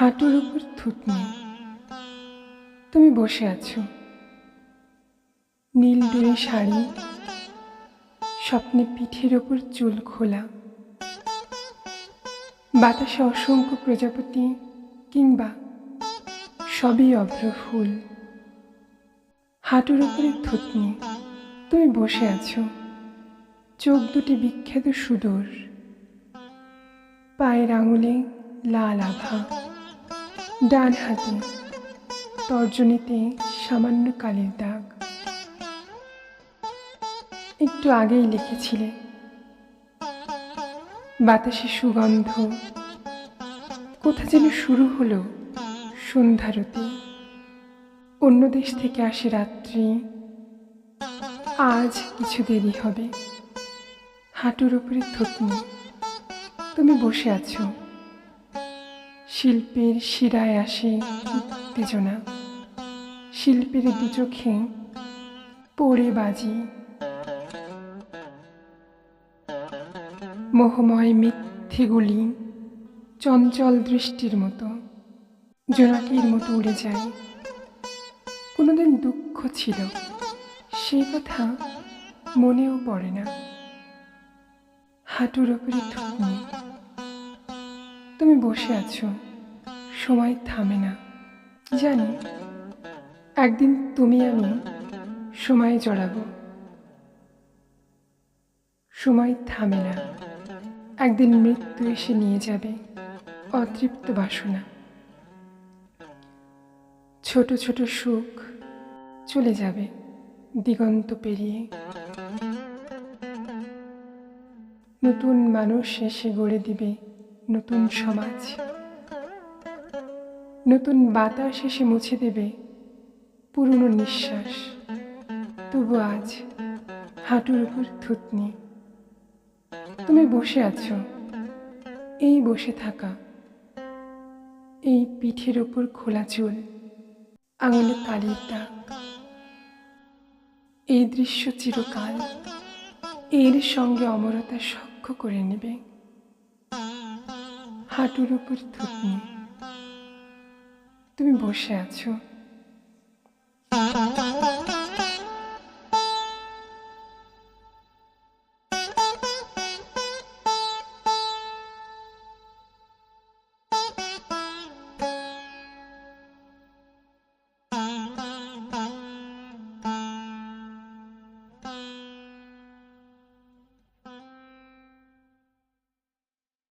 হাঁটুর উপর থুতনি। তুমি বসে আছো। নীল ডুরি শাড়ি, স্বপ্নে পিঠের ওপর চুল খোলা। বাতাসে অসংখ্য প্রজাপতি কিংবা সবই অভ্র ফুল। হাঁটুর উপরে থুতনি। তুমি বসে আছো। চোখ দুটি বিখ্যাত সুদূর। পায়ের আঙুলে লাল আভা। ডান হাতে তর্জনীতে সামান্য কালির দাগ। একটু আগেই লিখেছিলে, বাতাসে সুগন্ধ, কোথা যেন শুরু হলো সন্ধ্যারতি। অন্য দেশ থেকে আসে রাত্রি, আজ কিছু দেরি হবে। হাঁটুর উপরে থুতনি, তুমি বসে আছো। শিল্পের শিরায় আসে উত্তেজনা শিল্পের দু চোখে পড়ে বাজি। মোহময় মিথ্যেগুলি চঞ্চল দৃষ্টির মতো জোনাকির মতো উড়ে যায়। কোনোদিন দুঃখ ছিল, সেই কথা মনেও পড়ে না। হাঁটুর ওপরে তুমি বসে আছো। সময় থামে না। জানি? একদিন তুমি আমি সময়ে জড়াবো। সময় থামে না। একদিন মৃত্যু এসে নিয়ে যাবে অতৃপ্ত বাসনা। ছোট ছোট সুখ চলে যাবে দিগন্ত পেরিয়ে। নতুন মানুষ এসে গড়ে দিবে নতুন সমাজ। নতুন বাতাস এসে মুছে দেবে পুরনো নিঃশ্বাস। তবু আজ হাঁটুর উপর থুতনি। তুমি বসে আছো। এই বসে থাকা। এই পিঠের ওপর খোলা চুল। আঙুলে কালির দাগ। এই দৃশ্য চিরকাল। এর সঙ্গে অমরতা সখ্য করে নেবে। হাঁটুর উপর থুতনি। তুমি বসে আছো।